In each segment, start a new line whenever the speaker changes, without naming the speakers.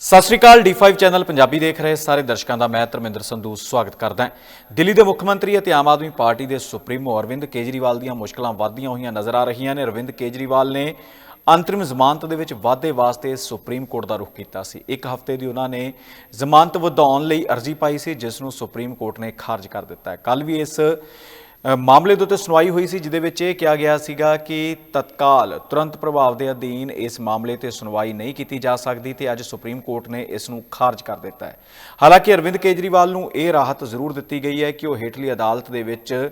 ਸਤਿ ਸ਼੍ਰੀ ਅਕਾਲ D5 channel Punjabi ਦੇਖ ਰਹੇ ਸਾਰੇ ਦਰਸ਼ਕਾਂ ਦਾ ਮੈਂ ਧਰਮਿੰਦਰ ਸੰਧੂ ਸਵਾਗਤ ਕਰਦਾ ਹਾਂ। ਦਿੱਲੀ ਦੇ ਮੁੱਖ ਮੰਤਰੀ ਅਤੇ ਆਮ ਆਦਮੀ ਪਾਰਟੀ ਦੇ ਸੁਪਰੀਮੋ ਅਰਵਿੰਦ ਕੇਜਰੀਵਾਲ ਦੀਆਂ ਮੁਸ਼ਕਲਾਂ ਵੱਧਦੀਆਂ ਹੋਈਆਂ ਨਜ਼ਰ ਆ ਰਹੀਆਂ ਨੇ। ਅਰਵਿੰਦ ਕੇਜਰੀਵਾਲ ਨੇ ਅੰਤਰਿਮ ਜ਼ਮਾਨਤ ਦੇ ਵਿੱਚ ਵਾਧੇ ਵਾਸਤੇ ਸੁਪਰੀਮ ਕੋਰਟ ਦਾ ਰੁਖ ਕੀਤਾ ਸੀ। ਇੱਕ ਹਫ਼ਤੇ ਦੀ ਉਹਨਾਂ ਨੇ ਜ਼ਮਾਨਤ ਵਧਾਉਣ ਲਈ ਅਰਜ਼ੀ ਪਾਈ ਸੀ, ਜਿਸ ਨੂੰ ਸੁਪਰੀਮ ਕੋਰਟ ਨੇ ਖਾਰਜ ਕਰ ਦਿੱਤਾ ਹੈ। ਕੱਲ ਵੀ ਇਸ ਮਾਮਲੇ ਦੇ ਉੱਤੇ ਸੁਣਵਾਈ ਹੋਈ ਸੀ, ਜਿਹਦੇ ਵਿੱਚ ਇਹ ਕਿਹਾ ਗਿਆ ਸੀਗਾ ਕਿ ਤਤਕਾਲ ਤੁਰੰਤ ਪ੍ਰਭਾਵ ਦੇ ਅਧੀਨ ਇਸ ਮਾਮਲੇ ਤੇ ਸੁਣਵਾਈ ਨਹੀਂ ਕੀਤੀ ਜਾ ਸਕਦੀ ਤੇ ਅੱਜ ਸੁਪਰੀਮ ਕੋਰਟ ਨੇ ਇਸ ਨੂੰ ਖਾਰਜ ਕਰ ਦਿੱਤਾ ਹੈ। ਹਾਲਾਂਕਿ ਅਰਵਿੰਦ ਕੇਜਰੀਵਾਲ ਨੂੰ ਇਹ ਰਾਹਤ ਜ਼ਰੂਰ ਦਿੱਤੀ ਗਈ ਹੈ ਕਿ ਉਹ ਹੇਠਲੀ ਅਦਾਲਤ ਦੇ ਵਿੱਚ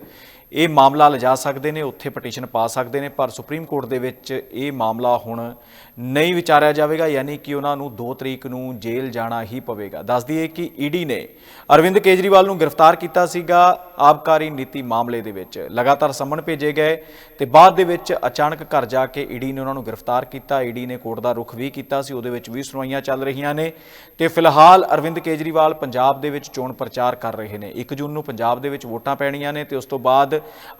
ਇਹ ਮਾਮਲਾ ਲਿਜਾ ਸਕਦੇ ਨੇ, ਉੱਥੇ ਪਟੀਸ਼ਨ ਪਾ ਸਕਦੇ ਨੇ, ਪਰ ਸੁਪਰੀਮ ਕੋਰਟ ਦੇ ਵਿੱਚ ਇਹ ਮਾਮਲਾ ਹੁਣ ਨਹੀਂ ਵਿਚਾਰਿਆ ਜਾਵੇਗਾ, ਯਾਨੀ ਕਿ ਉਹਨਾਂ ਨੂੰ 2 ਤਰੀਕ ਨੂੰ ਜੇਲ੍ਹ ਜਾਣਾ ਹੀ ਪਵੇਗਾ। ਦੱਸ ਦਈਏ ਕਿ ਈਡੀ ਨੇ ਅਰਵਿੰਦ ਕੇਜਰੀਵਾਲ ਨੂੰ ਗ੍ਰਿਫਤਾਰ ਕੀਤਾ ਸੀਗਾ ਆਬਕਾਰੀ ਨੀਤੀ ਮਾਮਲੇ ਦੇ ਵਿੱਚ। ਲਗਾਤਾਰ ਸੰਮਣ ਭੇਜੇ ਗਏ ਤੇ ਬਾਅਦ ਦੇ ਵਿੱਚ ਅਚਾਨਕ ਘਰ ਜਾ ਕੇ ਈਡੀ ਨੇ ਉਹਨਾਂ ਨੂੰ ਗ੍ਰਿਫਤਾਰ ਕੀਤਾ। ਈਡੀ ਨੇ ਕੋਰਟ ਦਾ ਰੁਖ ਵੀ ਕੀਤਾ ਸੀ, ਉਹਦੇ ਵਿੱਚ ਵੀ ਸੁਣਵਾਈਆਂ ਚੱਲ ਰਹੀਆਂ ਨੇ ਤੇ ਫਿਲਹਾਲ ਅਰਵਿੰਦ ਕੇਜਰੀਵਾਲ ਪੰਜਾਬ ਦੇ ਵਿੱਚ ਚੋਣ ਪ੍ਰਚਾਰ ਕਰ ਰਹੇ ਨੇ। 1 ਜੂਨ ਨੂੰ ਪੰਜਾਬ ਦੇ ਵਿੱਚ ਵੋਟਾਂ ਪੈਣੀਆਂ ਨੇ ਤੇ ਉਸ ਤੋਂ ਬਾਅਦ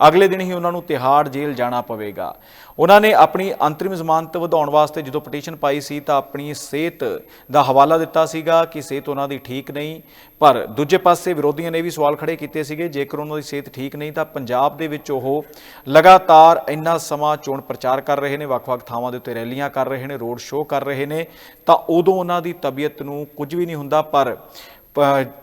ਅਗਲੇ ਦਿਨ ਹੀ ਉਹਨਾਂ ਨੂੰ ਤਿਹਾੜ ਜੇਲ੍ਹ ਜਾਣਾ ਪਵੇਗਾ। ਉਹਨਾਂ ਨੇ ਆਪਣੀ ਅੰਤਰਿਮ ਜ਼ਮਾਨਤ ਵਧਾਉਣ ਵਾਸਤੇ ਜਦੋਂ ਪਟੀਸ਼ਨ ਪਾਈ ਸੀ ਤਾਂ ਆਪਣੀ ਸਿਹਤ ਦਾ ਹਵਾਲਾ ਦਿੱਤਾ ਸੀਗਾ ਕਿ ਸਿਹਤ ਉਹਨਾਂ ਦੀ ਠੀਕ ਨਹੀਂ, ਪਰ ਦੂਜੇ ਪਾਸੇ ਵਿਰੋਧੀਆਂ ਨੇ ਵੀ ਸਵਾਲ ਖੜੇ ਕੀਤੇ ਸੀਗੇ, ਜੇਕਰ ਉਹਨਾਂ ਦੀ ਸਿਹਤ ਠੀਕ ਨਹੀਂ ਤਾਂ ਪੰਜਾਬ ਦੇ ਵਿੱਚ ਉਹ ਲਗਾਤਾਰ ਇੰਨਾ ਸਮਾਂ ਚੋਣ ਪ੍ਰਚਾਰ ਕਰ ਰਹੇ ਨੇ, ਵੱਖ-ਵੱਖ ਥਾਵਾਂ ਦੇ ਉੱਤੇ ਰੈਲੀਆਂ ਕਰ ਰਹੇ ਨੇ, ਰੋਡ ਸ਼ੋਅ ਕਰ ਰਹੇ ਨੇ, ਤਾਂ ਉਦੋਂ ਉਹਨਾਂ ਦੀ ਤਬੀਅਤ ਨੂੰ ਕੁਝ ਵੀ ਨਹੀਂ ਹੁੰਦਾ, ਪਰ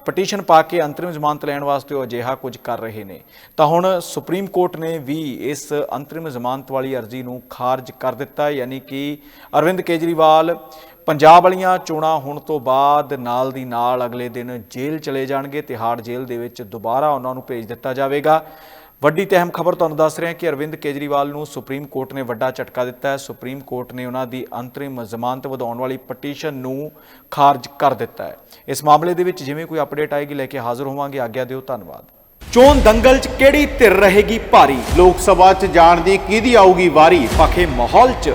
ਪਟੀਸ਼ਨ ਪਾ ਕੇ ਅੰਤਰਿਮ ਜ਼ਮਾਨਤ ਲੈਣ ਵਾਸਤੇ ਉਹ ਅਜਿਹਾ ਕੁਝ ਕਰ ਰਹੇ ਨੇ। ਤਾਂ ਹੁਣ ਸੁਪਰੀਮ ਕੋਰਟ ਨੇ ਵੀ ਇਸ ਅੰਤਰਿਮ ਜ਼ਮਾਨਤ ਵਾਲੀ ਅਰਜ਼ੀ ਨੂੰ ਖਾਰਜ ਕਰ ਦਿੱਤਾ, ਯਾਨੀ ਕਿ ਅਰਵਿੰਦ ਕੇਜਰੀਵਾਲ, ਪੰਜਾਬ ਵਾਲੀਆਂ ਚੋਣਾਂ ਹੋਣ ਤੋਂ ਬਾਅਦ ਨਾਲ ਦੀ ਨਾਲ ਅਗਲੇ ਦਿਨ ਜੇਲ੍ਹ ਚਲੇ ਜਾਣਗੇ, ਤਿਹਾੜ ਜੇਲ੍ਹ ਦੇ ਵਿੱਚ ਦੁਬਾਰਾ ਉਹਨਾਂ ਨੂੰ ਭੇਜ ਦਿੱਤਾ ਜਾਵੇਗਾ। ਵੱਡੀ ਤੇ ਅਹਿਮ ਖਬਰ ਤੁਹਾਨੂੰ ਦੱਸ ਰਹੇ ਹਾਂ ਕਿ ਅਰਵਿੰਦ ਕੇਜਰੀਵਾਲ ਨੂੰ ਸੁਪਰੀਮ ਕੋਰਟ ਨੇ ਵੱਡਾ ਝਟਕਾ ਦਿੱਤਾ ਹੈ। ਸੁਪਰੀਮ ਕੋਰਟ ਨੇ ਉਹਨਾਂ ਦੀ ਅੰਤਰਿਮ ਜ਼ਮਾਨਤ ਵਧਾਉਣ ਵਾਲੀ ਪਟੀਸ਼ਨ ਨੂੰ ਖਾਰਜ ਕਰ ਦਿੱਤਾ ਹੈ। ਇਸ ਮਾਮਲੇ ਦੇ ਵਿੱਚ ਜਿਵੇਂ ਕੋਈ ਅਪਡੇਟ ਆਏਗੀ, ਲੈ ਕੇ ਹਾਜ਼ਰ ਹੋਵਾਂਗੇ। ਆਗਿਆ ਦਿਓ, ਧੰਨਵਾਦ। ਚੋਣ ਦੰਗਲ 'ਚ ਕਿਹੜੀ ਧਿਰ ਰਹੇਗੀ ਭਾਰੀ?
ਲੋਕ ਸਭਾ 'ਚ ਜਾਣ ਦੀ ਕਿਹਦੀ ਆਊਗੀ ਵਾਰੀ?
ਪਖੇ ਮਾਹੌਲ 'ਚ